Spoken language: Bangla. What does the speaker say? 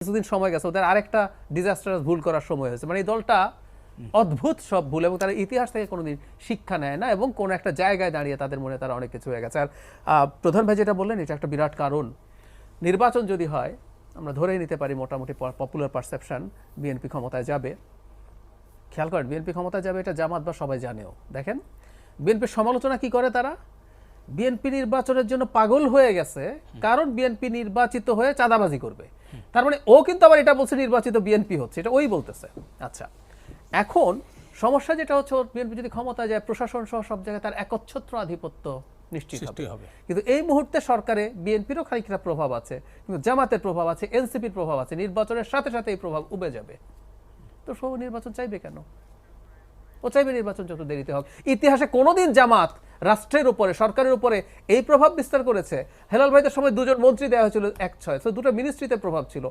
কিছুদিন সময় গেছে, ওদের আরেকটা ডিজাস্টারাস ভুল করার সময় হয়েছে। মানে এই দলটা অদ্ভুত সব ভুল এবং তারা ইতিহাস থেকে কোনোদিন শিক্ষা নেয় না এবং কোনো একটা জায়গায় দাঁড়িয়ে তাদের মনে তারা অনেক কিছু হয়ে গেছে। আর প্রধান ভাই যেটা বললেন, এটা একটা বিরাট কারণ। নির্বাচন যদি হয়, আমরা ধরেই নিতে পারি মোটামুটি পপুলার পারসেপশন বিএনপি ক্ষমতায় যাবে। খেয়াল করেন বিএনপি ক্ষমতায় যাবে এটা জামাত বা সবাই জানেও। দেখেন বিএনপির সমালোচনা কি করে তারা? বিএনপি নির্বাচনের জন্য পাগল হয়ে গেছে, কারণ বিএনপি নির্বাচিত হয়ে চাঁদাবাজি করবে। তার মানে ও কিন্তু আবার এটা বলছে নির্বাচিত বিএনপি হচ্ছে এটা ওই বলতেছে। আচ্ছা এখন সমস্যা যেটা হচ্ছে বিএনপি যদি ক্ষমতায় যায় প্রশাসন সহ সব জায়গায় তার একচ্ছত্র আধিপত্য নিশ্চিত হবে। হবে। কিন্তু এই মুহূর্তে সরকারে বিএনপিরও খানিকটা প্রভাব আছে কিন্তু জামাতের প্রভাব আছে এনসিপির প্রভাব আছে নির্বাচনের সাথে সাথে এই প্রভাব উবে যাবে। তো সব নির্বাচন চাইবে কেন? ও চাইবে নির্বাচন যত দেরিতে হোক। ইতিহাসে কোনোদিন জামাত রাষ্ট্রের উপরে, সরকারের উপরে এই প্রভাব বিস্তার করেছে। হেলাল ভাইদের সময় দুজন মন্ত্রী দেওয়া হয়েছিল এক ছয়, তো দুটো মিনিস্ট্রিতে প্রভাব ছিল।